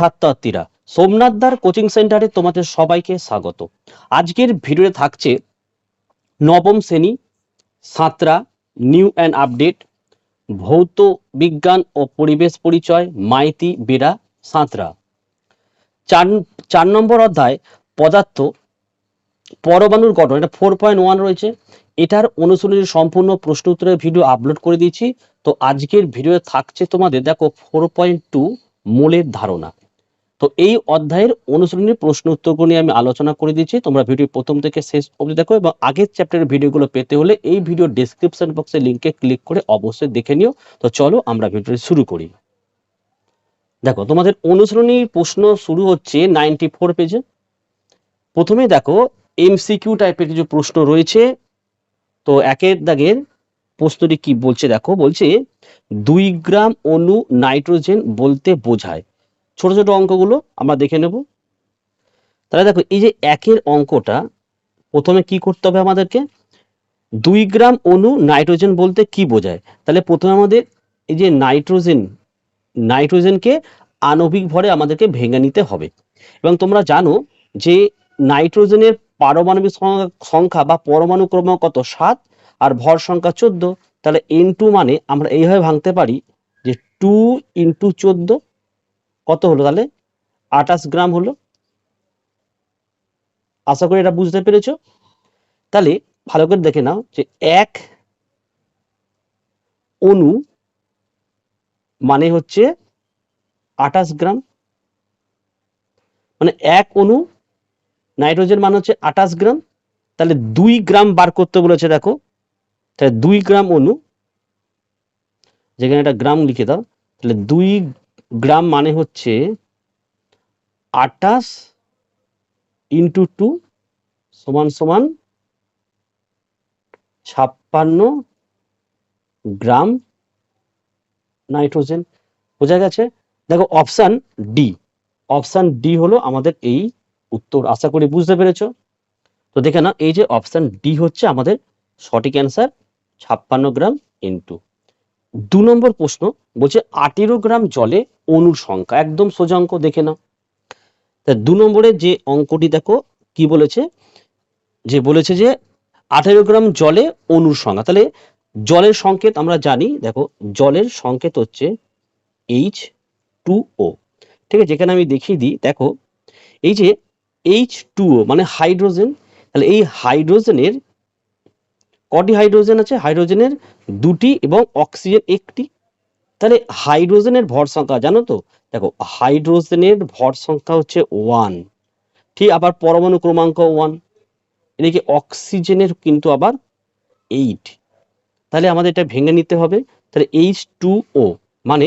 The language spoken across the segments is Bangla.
ছাত্রছাত্রীরা। সোমনাথদার কোচিং সেন্টারে তোমাদের সবাইকে স্বাগত। আজকের ভিডিওতে থাকছে নবম শ্রেণি সাঁতরা, নিউ অ্যান্ড আপডেট, ভৌত বিজ্ঞান ও পরিবেশ পরিচয়, মাইতি বেড়া সাঁতরা। চার চার নম্বর অধ্যায়, পদার্থ, পরমাণুর গঠন, এটা ফোর পয়েন্ট ওয়ান রয়েছে। এটার অনুশীলনের সম্পূর্ণ প্রশ্ন উত্তরের ভিডিও আপলোড করে দিয়েছি। তো আজকের ভিডিও থাকছে তোমাদের, দেখো ফোর পয়েন্ট টু মূলের ধারণা। তো এই অধ্যায়ের অনুশীলনী প্রশ্ন উত্তরগুলো নিয়ে আমি আলোচনা করে দিয়েছি। তোমরা ভিডিও প্রথম থেকে শেষ অবধি দেখো এবং আগের চ্যাপ্টারের ভিডিওগুলো পেতে হলে এই ভিডিও ডেসক্রিপশন বক্সে লিঙ্কে ক্লিক করে অবশ্যই দেখে নিও। তো চলো আমরা ভিডিওটি শুরু করি। দেখো, তোমাদের অনুশীলনী প্রশ্ন শুরু হচ্ছে নাইনটি ফোর পেজে প্রথমে দেখো এমসিকিউ টাইপের কিছু প্রশ্ন রয়েছে। তো একের দাগের প্রশ্নটি কি বলছে? দেখো, বলছে, দুই গ্রাম অণু নাইট্রোজেন বলতে বোঝায়। ছোট ছোট অঙ্কগুলো আমরা দেখে নেব। তাহলে দেখো, এই যে একের অঙ্কটা, প্রথমে কি করতে হবে আমাদেরকে? দুই গ্রাম অণু নাইট্রোজেন বলতে কি বোঝায়? তাহলে প্রথমে আমাদের এই যে নাইট্রোজেন, নাইট্রোজেনকে আণবিক ভরে আমাদেরকে ভেঙে নিতে হবে। এবং তোমরা জানো যে নাইট্রোজেনের পারমাণবিক সংখ্যা- বা পরমাণু ক্রমাঙ্ক কত? সাত, আর ভর সংখ্যা চোদ্দ। তাহলে এন মানে আমরা এইভাবে ভাঙতে পারি যে টু ইন্টু চোদ্দ কত হলো তাহলে? আঠাশ গ্রাম হলো। আশা করি এটা বুঝতে পেরেছ। তাহলে ভালো করে দেখে নাও যে এক অণু মানে হচ্ছে আঠাশ গ্রাম। মানে এক অণু নাইট্রোজেন মানে হচ্ছে আঠাশ গ্রাম। তাহলে দুই গ্রাম বার করতে বলেছে দেখো। তাহলে দুই গ্রাম অণু যেখানে একটা গ্রাম লিখে দাও, তাহলে দুই গ্রাম মানে হচ্ছে আটাশ ইন্টু টু সমান সমান ছাপ্পান্ন গ্রাম নাইট্রোজেন। বোঝা গেছে? দেখো, অপশান ডি অপশান ডি হলো আমাদের এই উত্তর। আশা করি বুঝতে পেরেছ? তো দেখে না এই যে অপশান ডি হচ্ছে আমাদের সঠিক অ্যান্সার, ছাপ্পান্ন গ্রাম ইন্টু। দু নম্বর প্রশ্ন বলছে, আঠেরো গ্রাম জলে অণুর সংখ্যা, একদম সোজা অঙ্ক দেখে নাও। তা দু নম্বরে যে অঙ্কটি দেখো, কি বলেছে? যে বলেছে যে, আঠেরো গ্রাম জলে অণুর সংখ্যা, তাহলে জলের সংকেত আমরা জানি, দেখো, জলের সংকেত হচ্ছে এইচ টু ও ঠিক আছে? যেখানে আমি দেখিয়ে দিই, দেখো, এই যে এইচ টু ও মানে হাইড্রোজেন তাহলে এই হাইড্রোজেনের কটি হাইড্রোজেন আছে হাইড্রোজেনের দুটি এবং অক্সিজেন একটি। তাহলে হাইড্রোজেনের ভর সংখ্যা, জানো তো? দেখো হাইড্রোজেনের ভর সংখ্যা হচ্ছে ওয়ান ঠিক আবার পরমাণু ক্রমাঙ্ক ওয়ান এদিকে অক্সিজেনের কিন্তু আবার এইট তাহলে আমাদের এটা ভেঙে নিতে হবে। তাহলে এইচ টু ও মানে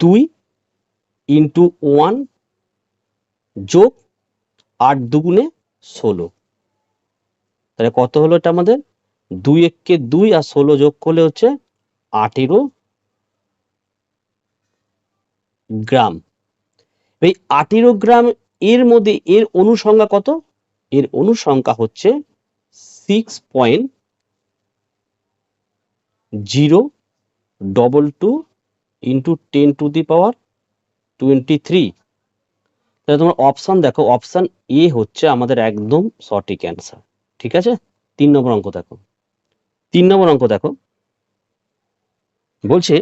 দুই ইন্টু ওয়ান যোগ আট দুগুণে ষোলো। তাহলে কত হলো এটা আমাদের? দুই এককে দুই আর ষোলো যোগ করলে হচ্ছে আঠেরো গ্রাম। এই আঠেরো গ্রাম এর মধ্যে এর অনুসংখ্যা কত? এর অনুসংখ্যা হচ্ছে six point zero double two into ten to the power twenty three তাহলে তোমার অপশান দেখো অপশান এ হচ্ছে আমাদের একদম সঠিক অ্যান্সার ঠিক আছে? তিন নম্বর অঙ্ক দেখো। তিন নম্বর অঙ্ক দেখো। বলছে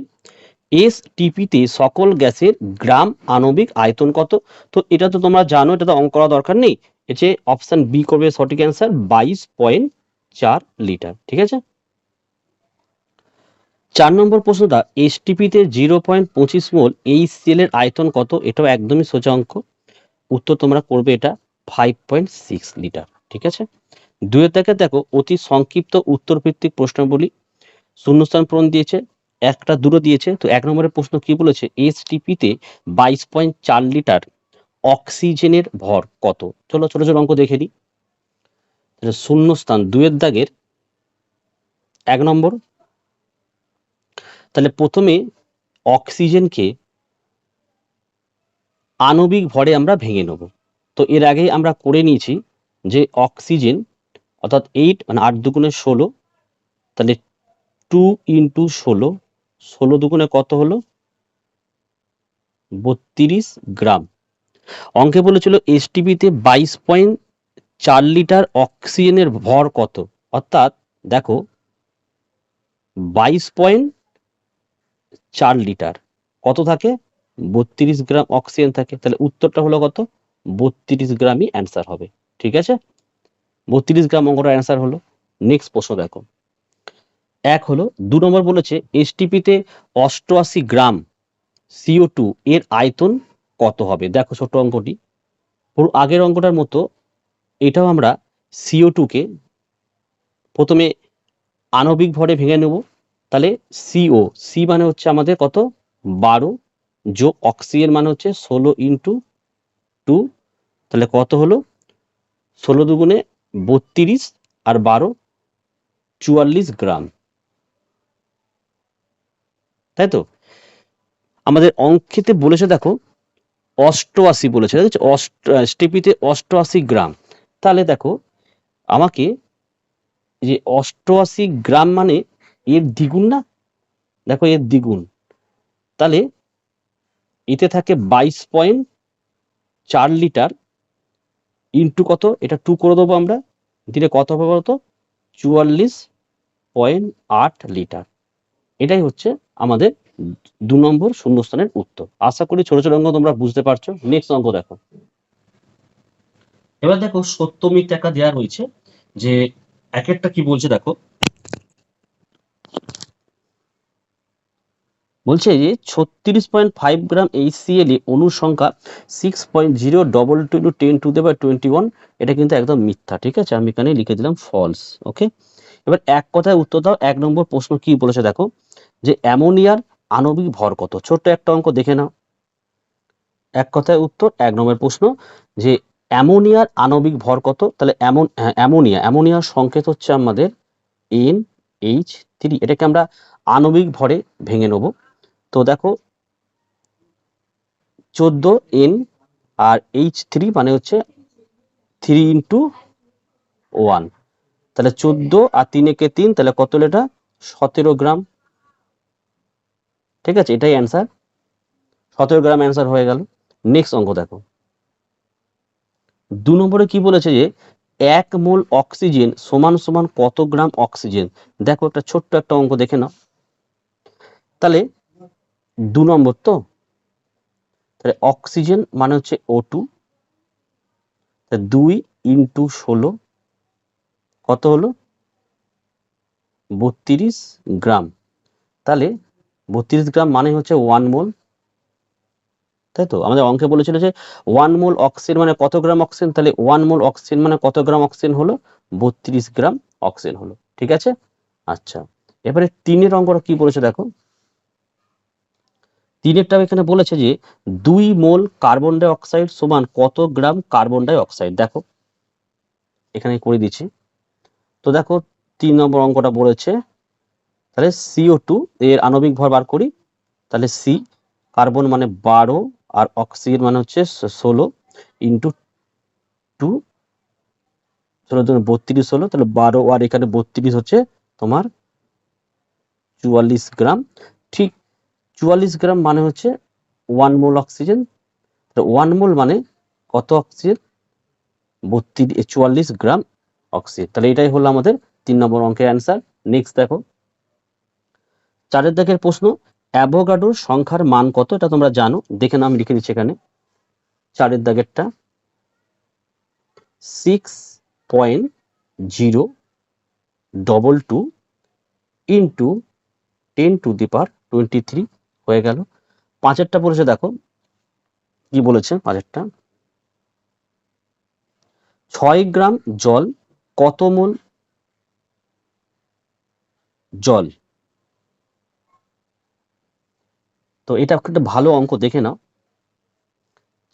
এস টিপিতে সকল গ্যাসের গ্রাম আণবিক আয়তন কত? তো এটা তো তোমরা জানো, এটা তো অঙ্ক করা দরকার নেই। এছে অপশন বি করবে সঠিক অ্যান্সার বাইশ পয়েন্ট চার লিটার, ঠিক আছে? চার নম্বর প্রশ্নটা এসটিপিতে জিরো পয়েন্ট পঁচিশ মোল এই সেলের আয়তন কত? এটাও একদমই সোজা অঙ্ক। উত্তর তোমরা করবে এটা ফাইভ পয়েন্ট সিক্স লিটার, ঠিক আছে? দুয়ের থেকে দেখো, অতি সংক্ষিপ্ত উত্তর ভিত্তিক প্রশ্নগুলি শূন্যস্থান পূরণ দিয়েছে, একটা দূরে দিয়েছে, তো এক নম্বরের প্রশ্ন কি বলেছে? এসটিপিতে বাইশ পয়েন্ট চার লিটার অক্সিজেনের ভর কত? চলো, ছোট ছোট অঙ্ক দেখে নিই। শূন্যস্থান দুয়ের দাগের এক নম্বর। তাহলে প্রথমে অক্সিজেনকে আণবিক ভরে আমরা ভেঙে নেব। তো এর আগে আমরা করে নিয়েছি যে অক্সিজেন অর্থাৎ এইট মানে আট দুগুণে ষোলো, তাহলে টু ইন্টু ষোলো ষোলো দুগুণে কত হলো? বত্রিশ গ্রাম। অঙ্কে বলেছিল এসটিপিতে বাইশ পয়েন্ট চার লিটার অক্সিজেনের ভর কত? অর্থাৎ দেখো, বাইশ পয়েন্ট চার লিটার। কত থাকে? বত্রিশ গ্রাম অক্সিজেন থাকে। তাহলে উত্তরটা হলো কত? বত্রিশ গ্রামই অ্যান্সার হবে। ঠিক আছে? বত্রিশ গ্রাম অঙ্কটা অ্যান্সার হলো নেক্সট প্রশ্ন দেখো। এক হলো, দু নম্বর বলেছে এসটিপিতে অষ্টআশি গ্রাম সিও টু এর আয়তন কত হবে? দেখো ছোট অঙ্কটি। পুরো আগের অঙ্কটার মতো এটাও আমরা সিও টুকে প্রথমে আণবিক ভরে ভেঙে নেব। তাহলে সিও সি মানে হচ্ছে আমাদের কত? বারো যোগ অক্সিজেন মানে হচ্ছে ষোলো ইন্টু টু তাহলে কত হলো? ষোলো দুগুণে বত্রিশ আর বারো চুয়াল্লিশ গ্রাম। তাই তো? আমাদের অঙ্কেতে বলেছে দেখো, অষ্টআশি বলেছে। অষ্ট স্টেপিতে অষ্টআশি গ্রাম। তাহলে দেখো, আমাকে যে অষ্টআশি গ্রাম মানে এর দ্বিগুণ না? দেখো এর দ্বিগুণ। তাহলে এতে থাকে বাইশ পয়েন্ট চার লিটার ইন্টু কত? এটা টু করে দেবো আমরা। দিলে কত হবে বলতো? চুয়াল্লিশ পয়েন্ট আট লিটার। এটাই হচ্ছে আমাদের দু নম্বর শূন্যস্থানের উত্তর। আশা করি ছোট ছোট অঙ্ক তোমরা বুঝতে পারছ। নেক্সট অঙ্ক দেখো। এবার দেখো সত্যমিক টাকা দেওয়া রয়েছে যে এক একটা কি বলছে দেখো? বলছে যে ছত্রিশ পয়েন্ট ফাইভ গ্রাম এইচসিএল এ অনুর সংখ্যা six point zero double two two ten to the বা টোয়েন্টি ওয়ান এটা কিন্তু একদম মিথ্যা ঠিক আছে? আমি এখানে লিখে দিলাম ফলস ওকে এবার এক কথায় উত্তর দাও এক নম্বর প্রশ্ন কি বলেছে দেখো যে অ্যামোনিয়ার আণবিক ভর কত? ছোট্ট একটা অঙ্ক দেখে নাও। এক কথায় উত্তর এক নম্বর প্রশ্ন যে অ্যামোনিয়ার আণবিক ভর কত? তাহলে অ্যামোন হ্যাঁ, অ্যামোনিয়া অ্যামোনিয়ার সংকেত হচ্ছে আমাদের এন এইচ থ্রি এটাকে আমরা আণবিক ভরে ভেঙে নেব। তো দেখো, চোদ্দ এন আর এইচ থ্রি মানে হচ্ছে থ্রি ইন্টু ওয়ান তাহলে চোদ্দ আর তিন একে তিন, তাহলে কত লিটার সতেরো গ্রাম। ঠিক আছে, এটাই অ্যান্সার সতেরো গ্রাম অ্যান্সার হয়ে গেল। নেক্সট অঙ্ক দেখো। দু নম্বরে কি বলেছে যে, এক মোল অক্সিজেন সমান সমান কত গ্রাম অক্সিজেন দেখো একটা ছোট্ট একটা অঙ্ক দেখে নাও। তাহলে দু নম্বর তো? তাহলে অক্সিজেন মানে হচ্ছে ও টু দুই ইন্টু ষোলো, কত হলো? বত্রিশ গ্রাম। তাহলে বত্রিশ গ্রাম মানে হচ্ছে ওয়ান মোল তাই তো? আমাদের অঙ্কে বলেছিল যে ওয়ান মোল অক্সিজেন মানে কত গ্রাম অক্সিজেন তাহলে ওয়ান মোল অক্সিজেন মানে কত গ্রাম অক্সিজেন হলো? বত্রিশ গ্রাম অক্সিজেন হলো। ঠিক আছে? আচ্ছা। এবারে তিনের অঙ্কটা কি বলেছে দেখো? তিনেরটা এখানে বলেছে যে দুই মোল কার্বন ডাই অক্সাইড সমান কত গ্রাম কার্বন ডাই অক্সাইড? দেখো, এখানে করে দিচ্ছি। তো দেখো, তিন নম্বর অঙ্কটা বলেছে, তাহলে সিও টু এর আণবিক ভর বার করি, তাহলে সি কার্বন মানে বারো আর অক্সিজেন মানে হচ্ছে ষোলো ইন্টু টু, ষোলো বত্রিশ হলো তাহলে বারো আর এখানে বত্রিশ হচ্ছে তোমার চুয়াল্লিশ গ্রাম। ঠিক চুয়াল্লিশ গ্রাম মানে হচ্ছে one mole oxygen one mole মানে কত অক্সিজেন বত্রিশ চুয়াল্লিশ গ্রাম অক্সিজেন তাহলে এটাই হলো আমাদের তিন নম্বর অঙ্কের অ্যান্সার নেক্সট দেখো। চারের দাগের প্রশ্ন, অ্যাভোগাডোর সংখ্যার মান কত? এটা তোমরা জানো। দেখে নাম লিখে দিচ্ছি এখানে। চারের দাগেরটা six point zero double two into ten to the power twenty three হয়ে গেল। পাঁচেরটা পড়েছে দেখো। কি বলেছে পাঁচেরটা? ছয় গ্রাম জল কত মোল? জল। তো এটা একটা ভালো অঙ্ক, দেখে নাও।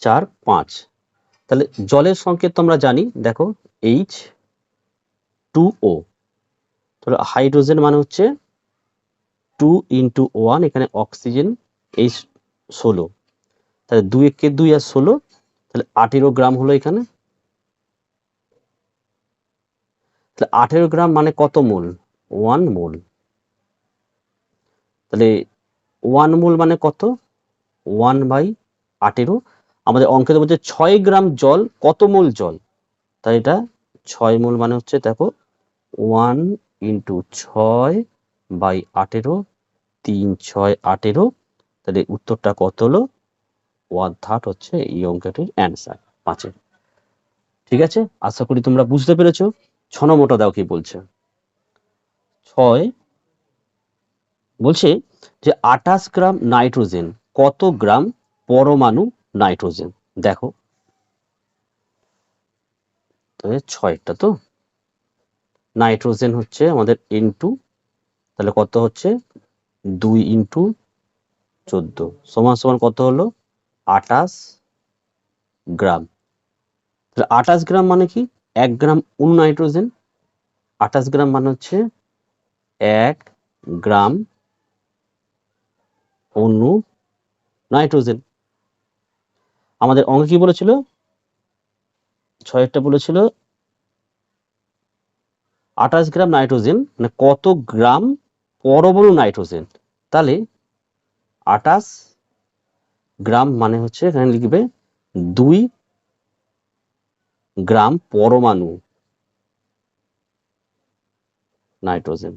চার, পাঁচ। তাহলে জলের সংকেত তোমরা জানি, দেখো এইচ টু ও তাহলে হাইড্রোজেন মানে হচ্ছে টু ইন্টু ওয়ান এখানে অক্সিজেন এই ষোলো। তাহলে দুই একে দুই আর ষোলো, তাহলে আঠেরো গ্রাম হলো এখানে। তাহলে আঠেরো গ্রাম মানে কত মোল? One mole. তাহলে ওয়ান মোল মানে কত? ওয়ান বাই আঠেরো। আমাদের অঙ্কের বলছে ছয় গ্রাম জল, কত মোল জল? তাই এটা ছয় মোল মানে হচ্ছে, দেখো ওয়ান ইন্টু ছয় বাই আটেরো তিন ছয় আটেরো তাহলে উত্তরটা কত হলো? ওয়ান থার্ড হচ্ছে এই অঙ্কটির অ্যান্সার পাঁচের। ঠিক আছে? আশা করি তোমরা বুঝতে পেরেছ। ছ নম্বরটা দাও কি বলছে? ছয় বলছে যে আঠাশ গ্রাম নাইট্রোজেন, কত গ্রাম পরমাণু নাইট্রোজেন? দেখো। ছয়টা তো। নাইট্রোজেন হচ্ছে আমাদের ইনটু তাহলে কত হচ্ছে? দুই ইন্টু চোদ্দ। সমান সমান কত হলো? আটাশ গ্রাম। তাহলে আটাশ গ্রাম মানে কি? এক গ্রাম উন নাইট্রোজেন। আটাশ গ্রাম মানে হচ্ছে এক গ্রাম অণু নাইট্রোজেন। আমাদের অঙ্ক কি বলেছিল? ছয়টা বলেছিল, আঠাশ গ্রাম নাইট্রোজেন মানে কত গ্রাম পরমাণু নাইট্রোজেন। তাহলে আঠাশ গ্রাম মানে হচ্ছে এখানে লিখবে দুই গ্রাম পরমাণু নাইট্রোজেন।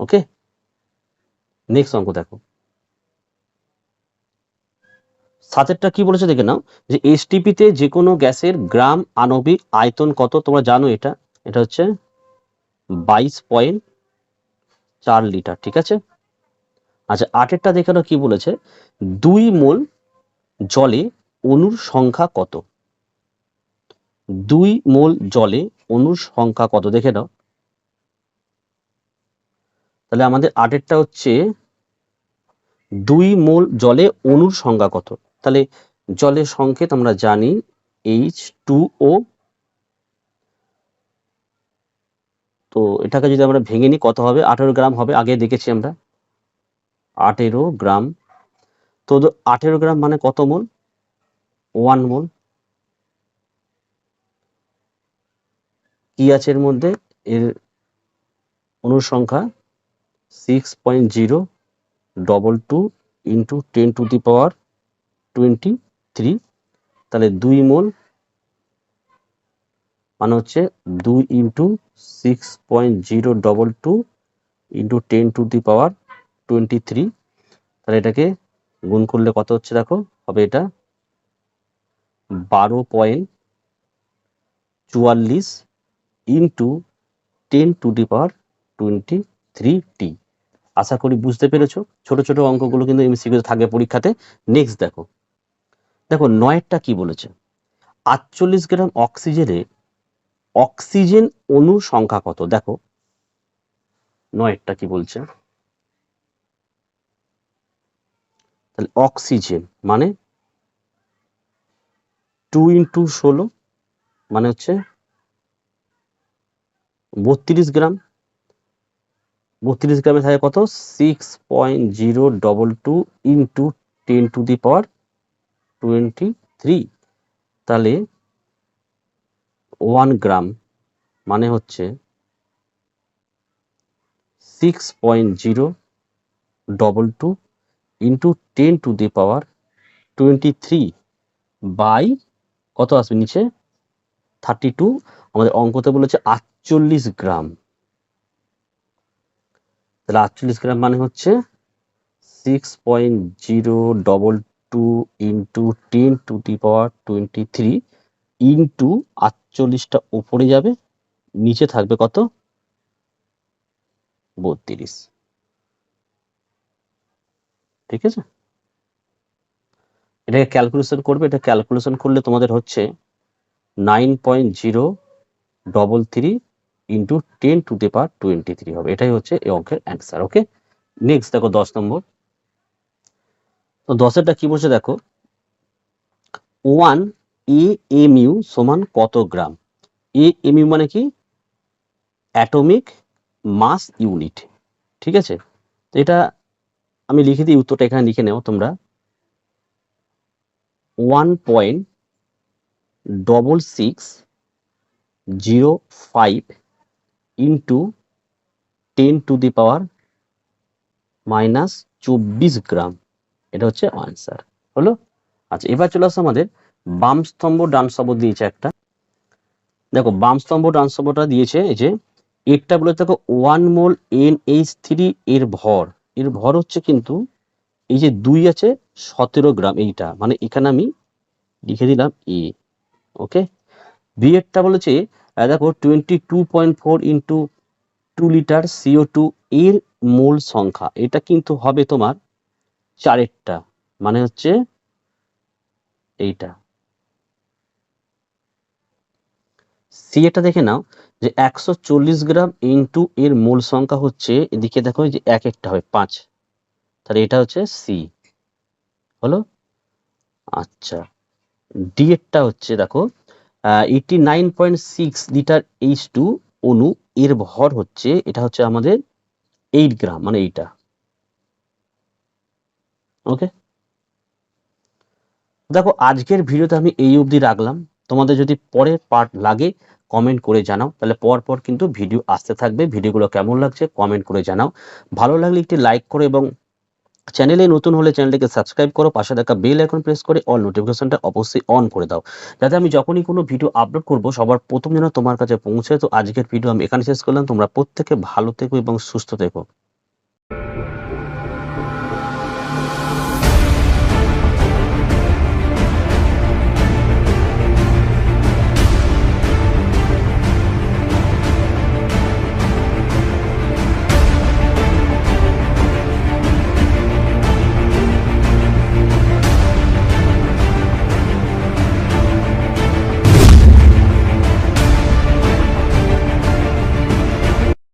ওকে? নেক্সট অঙ্ক দেখো। সাতেরটা কি বলেছে দেখে নাও, যে এসটিপিতে যে কোনো গ্যাসের গ্রাম আণবিক আয়তন কত? তোমরা জানো এটা। এটা হচ্ছে বাইশ পয়েন্ট চার লিটার, ঠিক আছে? আচ্ছা আটেরটা দেখে কি বলেছে। দুই মোল জলে অণুর সংখ্যা কত? দুই মোল জলে অণুর সংখ্যা কত? দেখে নাও। তাহলে আমাদের আটেরটা হচ্ছে দুই মোল জলে অণুর সংখ্যা কত? তাহলে জলের সংকেত আমরা জানি এইচ টু ও তো এটাকে যদি আমরা ভেঙে নিই, কত হবে? আঠেরো গ্রাম হবে, আগে দেখেছি আমরা। আঠেরো গ্রাম। তো আঠেরো গ্রাম মানে কত মোল? ওয়ান মোল। কি আছে এর মধ্যে? এর অনুসংখ্যা six point zero double two into ten to the power twenty three তাহলে দুই মোল মানে হচ্ছে দুই into six point zero double two into ten to the power twenty three তাহলে এটাকে গুণ করলে কত হচ্ছে দেখো? হবে এটা বারো পয়েন্ট চুয়াল্লিশ into ten to the power twenty three টি আশা করি বুঝতে পেরেছ? ছোট ছোট অঙ্কগুলো কিন্তু এমসিকিউ থাকবে পরীক্ষাতে। নেক্সট দেখো। দেখো, নয়েরটা কি বলেছে? আটচল্লিশ গ্রাম অক্সিজেনে অক্সিজেন অণুর সংখ্যা কত? দেখো, নয়েরটা কি বলছে? তাহলে অক্সিজেন মানে টু ইন্টু ষোলো মানে হচ্ছে বত্রিশ গ্রাম। বত্রিশ গ্রামে থাকে কত? Six point zero double two into ten to the power twenty three তাহলে ওয়ান গ্রাম মানে হচ্ছে six point zero double two into ten to the power twenty three by কত আসবে নিচে? Thirty two. আমাদের অঙ্কতে বলেছে আটচল্লিশ গ্রাম। তাহলে আটচল্লিশ গ্রাম মানে হচ্ছে six point zero double two into ten to the power twenty three into আটচল্লিশটা উপরে যাবে, নিচে থাকবে কত? বত্রিশ। ঠিক আছে? এটাকে ক্যালকুলেশন করবে, এটা ক্যালকুলেশন করলে তোমাদের হচ্ছে nine point zero double three into ten to the power twenty three হবে। এটাই হচ্ছে এই অঙ্কের অ্যান্সার ওকে নেক্সট দেখো দশ নম্বর। তো দশেরটা কি বলছে দেখো? ওয়ান এ এম ইউ সমান কত গ্রাম? এ মানে কি? Atomic mass unit. ঠিক আছে? তো এটা আমি লিখে দিই, উত্তরটা এখানে লিখে নেও তোমরা। One point double six zero five into ten to the power minus চব্বিশ গ্রাম। এটা হচ্ছে আনসার। হলো? আচ্ছা এবার চলে আসছে আমাদের বাম স্তম্ভ ডান স্তম্ভ দিয়েছে একটা। দেখো, বাম স্তম্ভ ডান স্তম্ভটা দিয়েছে এই যে এরটা বলে দেখো one mole N H three এর ভর। এর ভর হচ্ছে কিন্তু এই যে দুই আছে সতেরো গ্রাম, এইটা। মানে এখানে আমি লিখে দিলাম এ ওকে বি এরটা বলেছে দেখো twenty two point four into two litre CO two এর মোল সংখ্যা। এটা কিন্তু হবে তোমার চারেরটা। মানে হচ্ছে এইটা। সি এটা দেখে নাও যে একশো চল্লিশ গ্রাম ইন্টু এর মূল সংখ্যা হচ্ছে, এদিকে দেখো যে এক একটা হবে পাঁচ। তাহলে এটা হচ্ছে সি হলো? আচ্ছা। ডি এরটা হচ্ছে দেখো eighty nine point six litre H two অনু এর ভর হচ্ছে, এটা হচ্ছে আমাদের এইট গ্রাম মানে এইটা। ওকে দেখো, আজকের ভিডিওতে আমি এই অবধি রাখলাম। তোমাদের যদি পরের পার্ট লাগে কমেন্ট করে জানাও। তাহলে পর পর কিন্তু ভিডিও আসতে থাকবে। ভিডিওগুলো কেমন লাগছে কমেন্ট করে জানাও। ভালো লাগলে একটি লাইক করো এবং চ্যানেলে নতুন হলে চ্যানেলটিকে সাবস্ক্রাইব করো। পাশে থাকা বেল আইকন প্রেস করে অল নোটিফিকেশনটা অবশ্যই অন করে দাও। যাতে আমি যখনই কোনো ভিডিও আপলোড করব, সবার প্রথম যেন তোমার কাছে পৌঁছে। তো আজকের ভিডিও আমি এখানে শেষ করলাম। তোমরা প্রত্যেকে ভালো থেকো এবং সুস্থ থেকো।